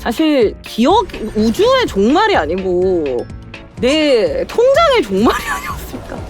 사실 기억 우주의 종말이 아니고 내 통장의 종말이 아니었을까.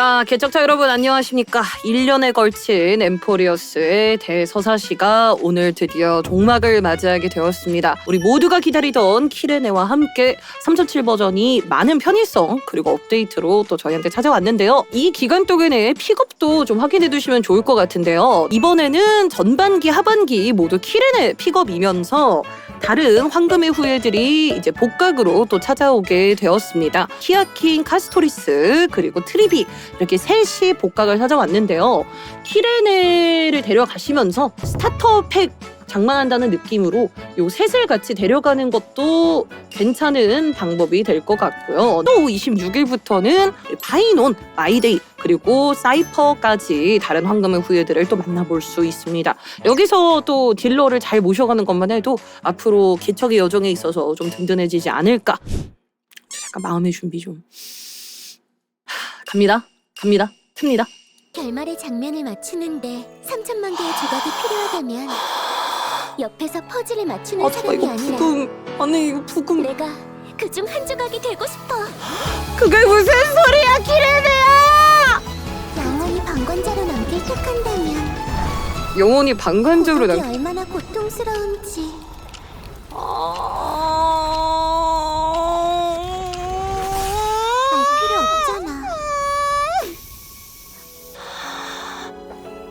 자, 개척자 여러분 안녕하십니까? 1년에 걸친 엠포리어스의 대서사시가 오늘 드디어 종막을 맞이하게 되었습니다. 우리 모두가 기다리던 키레네와 함께 3.7 버전이 많은 편의성 그리고 업데이트로 또 저희한테 찾아왔는데요. 이 기간 동안에 픽업도 좀 확인해 두시면 좋을 것 같은데요. 이번에는 전반기, 하반기 모두 키레네 픽업이면서 다른 황금의 후예들이 이제 복각으로 또 찾아오게 되었습니다. 키아킹, 카스토리스, 그리고 트리비 이렇게 셋이 복각을 찾아왔는데요. 키레네를 데려가시면서 스타터 팩 장만한다는 느낌으로 요 셋을 같이 데려가는 것도 괜찮은 방법이 될 것 같고요. 또 26일부터는 파이논, 마이데이 그리고 사이퍼까지 다른 황금의 후예들을 또 만나볼 수 있습니다. 여기서 또 딜러를 잘 모셔가는 것만 해도 앞으로 개척의 여정에 있어서 좀 든든해지지 않을까. 잠깐 마음의 준비 좀. 하, 갑니다. 갑니다. 틉니다. 결말의 장면을 맞추는데 3천만 개의 조각이 필요하다면 옆에서 퍼즐을 맞추는 아, 잠깐 사람이 이거 아니라 부금. 아니 이거 부금. 내가 그중 한 조각이 되고 싶어. 그게 무슨 소리야! 영원히 방관자로 남길 택한다면 영혼이 방관적으로 그게 남. 얼마나 고통스러운지 알 필요 없잖아.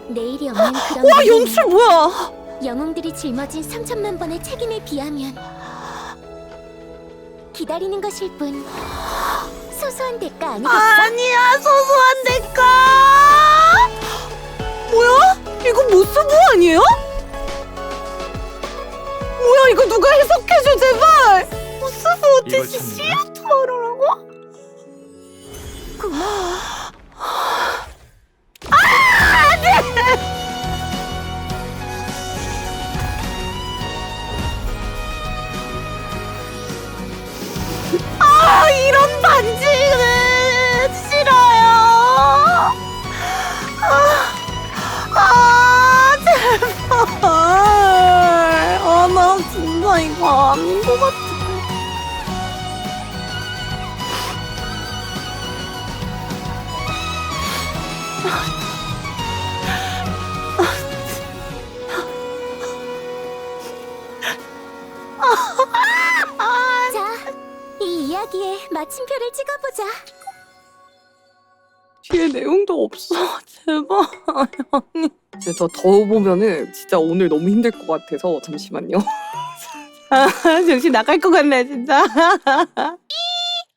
내일이 없는 그런 와 연출 뭐야? 영웅들이 짊어진 3천만 번의 책임에 비하면 기다리는 것일 뿐 소소한 대가 아니겠어? 아니야 소소 모스부 아니에요? 뭐야 이거 누가 해석해줘 제발. 모스부 이걸 어떻게 찾는 시어터라고? 고마워. 아 이런 반지는 진짜 이거 아닌 것 같아. 자, 이 이야기에 마침표를 찍어보자. 뒤에 내용도 없어. 제발. 아니. 이제 더, 더 보면은 진짜 오늘 너무 힘들 것 같아서 잠시만요. 아, 정신 나갈 것 같네, 진짜.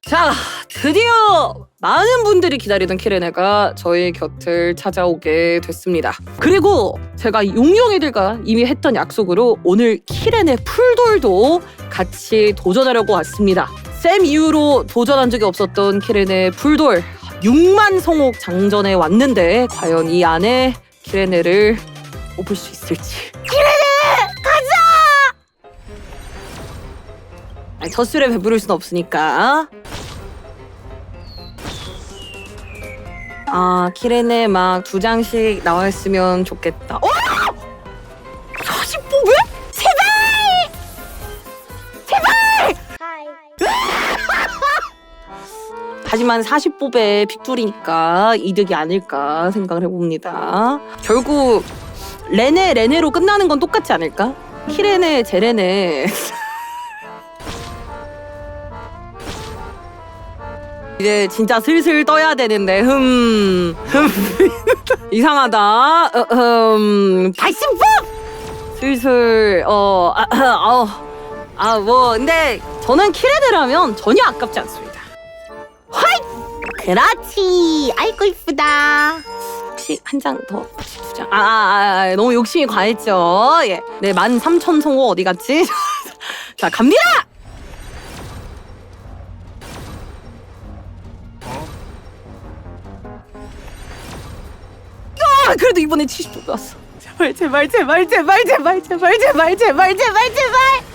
자, 드디어 많은 분들이 기다리던 키레네가 저희 곁을 찾아오게 됐습니다. 그리고 제가 용용이들과 이미 했던 약속으로 오늘 키레네 풀돌도 같이 도전하려고 왔습니다. 쌤 이후로 도전한 적이 없었던 키레네 풀돌 6만 성옥 장전에 왔는데 과연 이 안에 키레네를 뽑을 수 있을지. 아니, 첫 술에 배부를 순 없으니까. 아 키레네 막 두 장씩 나와 있으면 좋겠다. 어? 하지만 40뽑에 픽돌이니까 이득이 아닐까 생각을 해봅니다. 결국 레네 레네로 끝나는 건 똑같지 않을까? 키레네 제레네 이제 진짜 슬슬 떠야 되는데 흠, 흠. 이상하다 어, 음 발신법 슬슬 어, 어아뭐 근데 저는 키레네라면 전혀 아깝지 않습니다. 그렇지. 아이고 이쁘다. 혹시 한 장 더? 두 장? 아, 아, 아, 너무 욕심이 과했죠. 예. 네, 만 삼천 송호 어디 갔지? 자, 갑니다! 아, 그래도 이번에 70도 나왔어. 제발, 제발, 제발, 제발, 제발, 제발, 제발, 제발, 제발, 제발.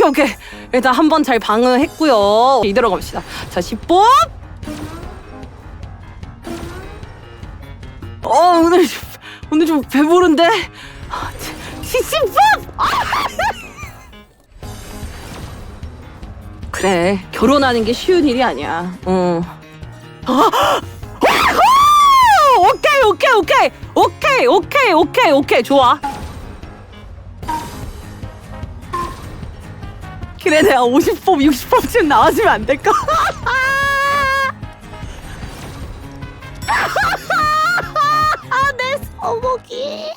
오케이 오케이. 일단 한 번 잘 방어했고요. 이대로 갑시다. 자 10번 어 오늘 좀- 오늘 좀 배부른데? 10번 그래 결혼하는 게 쉬운 일이 아니야. 어. 오케이 오케이 오케이 오케이. 오케이 오케이 오케이. 좋아. 그래 내가 50법 60법쯤 나와주면 안 될까? 내 서먹이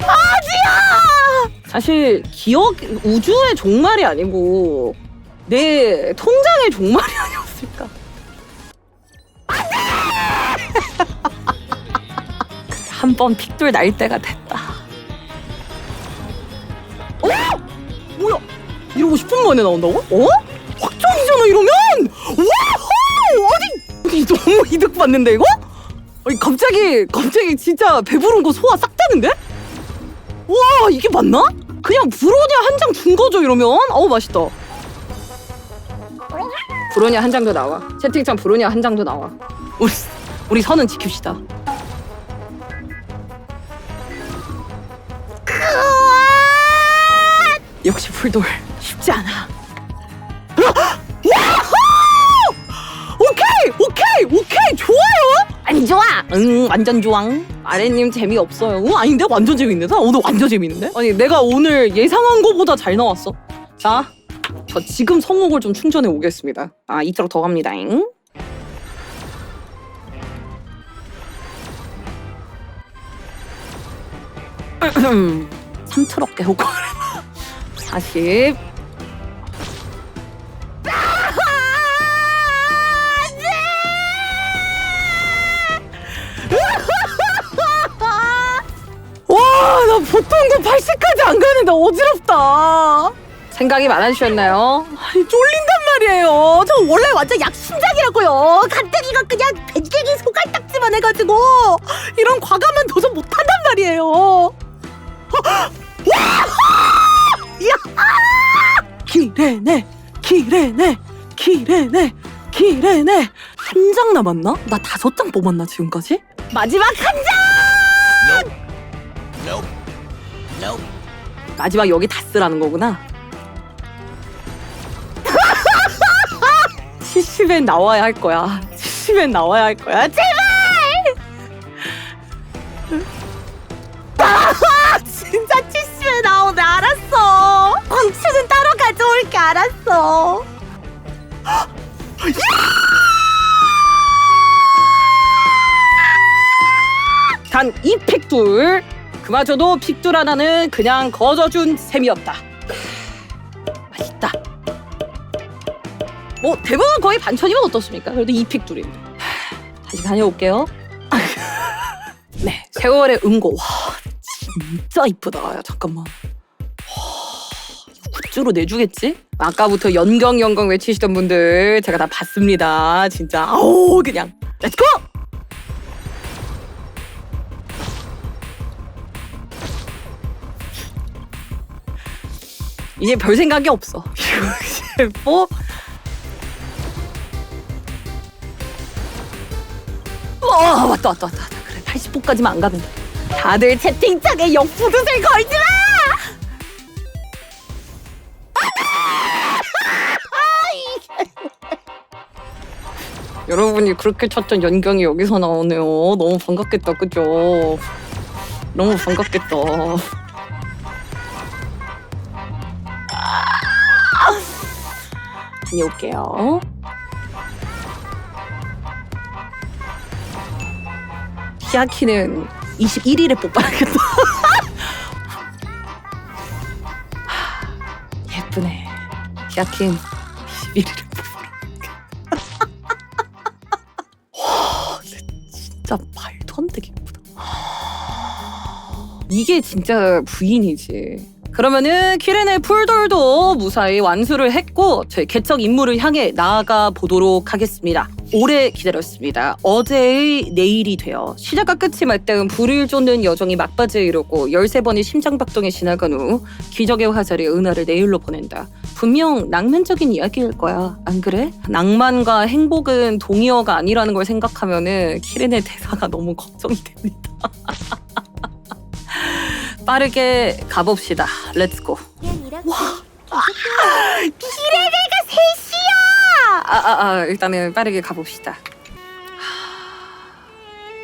아지야! 사실 기억 우주의 종말이 아니고 내 통장의 종말이 아니었을까? 한 번 픽돌 날 때가 됐다 이러고 10분 만에 나온다고? 어? 확정이잖아 이러면 와호 아니 이 너무 이득 받는데 이거? 아니 갑자기 갑자기 진짜 배부른 거 소화 싹 되는데? 와 이게 맞나? 그냥 브로냐 한 장 준 거죠 이러면? 어우 맛있다 브로냐 한 장도 나와 채팅창 브로냐 한 장도 나와 우리 우리 선은 지킵시다 역시 풀돌 쉽지 않아. 오케이! 오케이! 오케이! 좋아요! 안 좋아! 응 완전 좋아 아래님 재미 없어요. 응 아닌데? 완전 재밌는데? 나 오늘 완전 재밌는데? 아니 내가 오늘 예상한 거보다 잘 나왔어. 자 저 지금 성옥을 좀 충전해 오겠습니다. 아 이토록 더 갑니다 잉. 삼트럭 깨우고 40 나 보통 그 80까지 안 가는데 어지럽다. 생각이 많아지셨나요? 아니, 쫄린단 말이에요. 저 원래 완전 약심장이라고요. 가뜩이가 그냥 벤깨기 소갈딱지만 해가지고 이런 과감한 도전 못한단 말이에요. 기레네, 기레네, 기레네, 기레네. 한 장 남았나? 나 다섯 장 뽑았나 지금까지? 마지막 한 장! Nope. 마지막 여기 다 쓰라는 거구나. 70엔 나와야 할 거야. 70엔 나와야 할 거야. 제발! 아, 진짜 70엔 나오네. 알았어. 광추는 따로 가져올게. 알았어. 단이 픽둘 그마저도 픽둘 하나는 그냥 거저준 셈이었다. 맛있다. 뭐 대부분 거의 반천이면 어떻습니까? 그래도 이 픽둘입니다 다시 다녀올게요. 네 세월의 음고. 와 진짜 이쁘다. 야 잠깐만. 굿즈로 내주겠지? 아까부터 연경 연경 외치시던 분들 제가 다 봤습니다. 진짜 아우 그냥 렛츠고! 이제 별 생각이 없어. 뭐와 왔다 왔다 왔다 왔다. 그래 80호까지만 안 가면 돼. 다들 채팅창에 역부두을 걸지 마. 여러분이 그렇게 찾던 연경이 여기서 나오네요. 너무 반갑겠다, 그죠? 너무 반갑겠다. 다녀올게요. 히아키는 21일에 뽑아야겠다. 하, 예쁘네. 히아킨 21일에 뽑아라. 와, 근데 진짜 말도 안 되게 예쁘다. 이게 진짜 부인이지. 그러면은 키렌의 풀돌도 무사히 완수를 했고 저희 개척 임무를 향해 나아가 보도록 하겠습니다. 오래 기다렸습니다. 어제의 내일이 되어 시작과 끝이 맞닿은 불을 쫓는 여정이 막바지에 이르고 13번의 심장박동이 지나간 후 기적의 화살이 은하를 내일로 보낸다. 분명 낭만적인 이야기일 거야. 안 그래? 낭만과 행복은 동의어가 아니라는 걸 생각하면은 키렌의 대사가 너무 걱정이 됩니다. 빠르게 가봅시다. 렛츠고. 그냥 이렇게 아, 아, 아, 일단은 빠르게 가봅시다.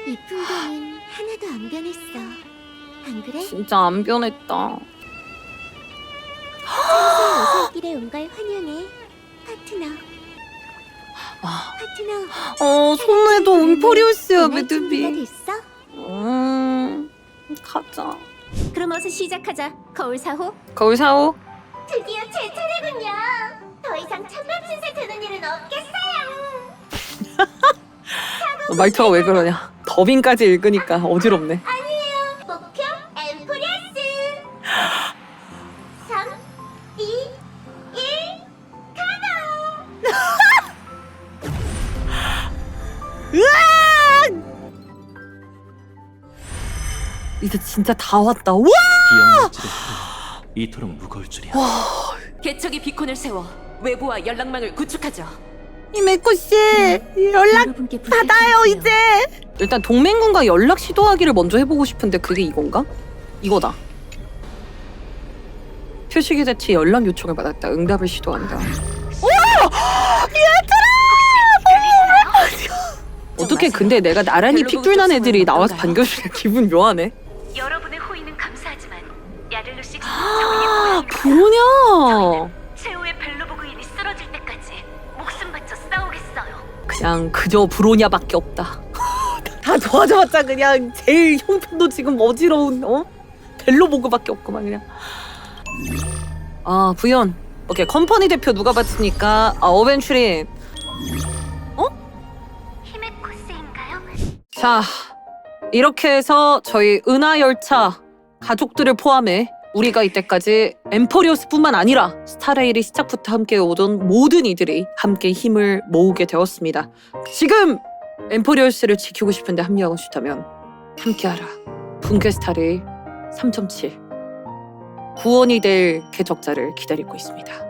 이 풍경은 하나도 안 변했어. 안 그래? 진짜 안 변했다. 오살길에 온 걸 환영해. 파트너. 아. 파트너. 어, 손에도 준비가 매듭이. 됐어? 음, 가자. 그럼 어서 시작하자. 거울 사호. 거울 사오. 드디어 제 차례군요. 더 이상 찬밥 신세 드는 일은 없겠어요. 너 말투가 왜 그러냐? 더빙까지 읽으니까 어지럽네. 이제 진짜 다 왔다. 와! 이토록 무거울 줄이야. 개척이 비콘을 세워 외부와 연락망을 구축하죠. 이메코 씨 연락 여러분께 받아요 이제. 일단 동맹군과 연락 시도하기를 먼저 해보고 싶은데 그게 이건가? 이거다. 표식의 자치 연락 요청을 받았다. 응답을 시도한다. 어떻게 근데 내가 나란히 벨로브 픽줄난 애들이 쪽성은 나와서? 반겨주니까 기분 묘하네. 아. 뭐냐? 최후의 벨로보그인이 쓰러질 때까지 목숨 바쳐 싸우겠어요. 그냥 그저 브로냐밖에 없다. 다 도와줘봤자 그냥 제일 형편도 지금 어지러운 어 벨로보그밖에 없구만 그냥. 아 부연. 오케이 컴퍼니 대표 누가 봤으니까 아 어벤츄린. 히메코스인가요? 자 이렇게 해서 저희 은하 열차 가족들을 포함해 우리가 이때까지 엠포리오스뿐만 아니라 스타레일이 시작부터 함께 오던 모든 이들이 함께 힘을 모으게 되었습니다. 지금 엠포리오스를 지키고 싶은데 합류하고 싶다면 함께하라. 분캐 스타레일 3.7 구원이 될 개적자를 기다리고 있습니다.